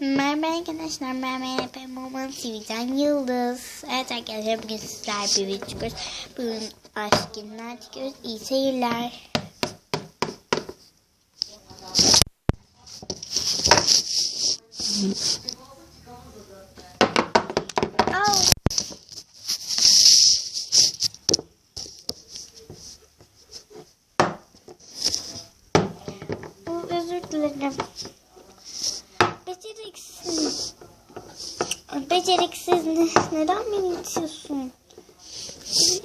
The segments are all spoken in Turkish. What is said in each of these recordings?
Merhaba arkadaşlar, merhaba ben Maman TV'den Yıldız. Evet arkadaşlar bugün sizler bir video çıkıyoruz. Bugün aşk günler çıkıyoruz. İyi seyirler. Au. Oh, özür dilerim. Beceriksiz. Beceriksiz ne, neden beni itiyorsun?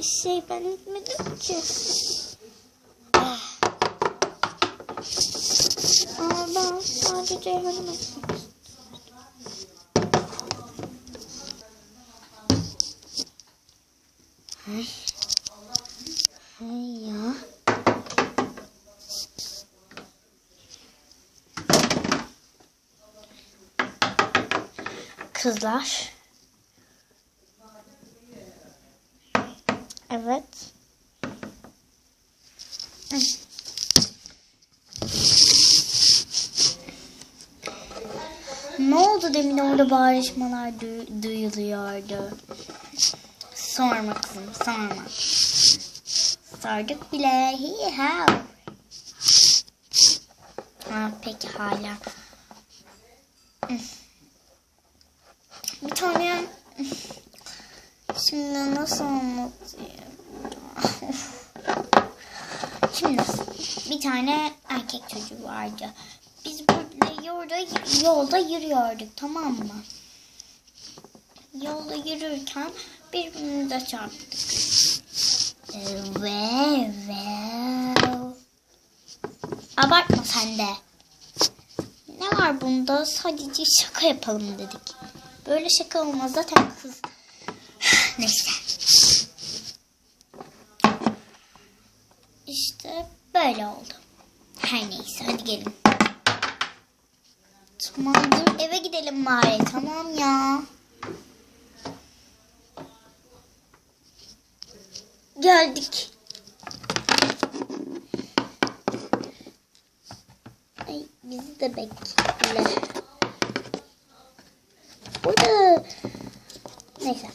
Şey ben etmedim ki. Ah. Aa, ben sadece yardım etmek Ay. Ay ya. Kızlar. Evet. Ne oldu demin orada bağırışmalar du- duyuluyordu. Sorma kızım sorma. Sorduk bile. Hi how. Ha peki hala. Bir tane şimdi nasıl anlatayım? Şimdi bir tane erkek çocuğu vardı. Biz burada yolda, yolda yürüyorduk tamam mı? Yolda yürürken birbirimize çarptık. Ve ve Abartma sen de. Ne var bunda? Sadece şaka yapalım dedik. Böyle şaka olmaz zaten kız. Neyse. İşte böyle oldu. Her neyse hadi gelin. Tamam dur eve gidelim bari tamam ya. Geldik. Ay bizi de bekle. Burada. Neyse.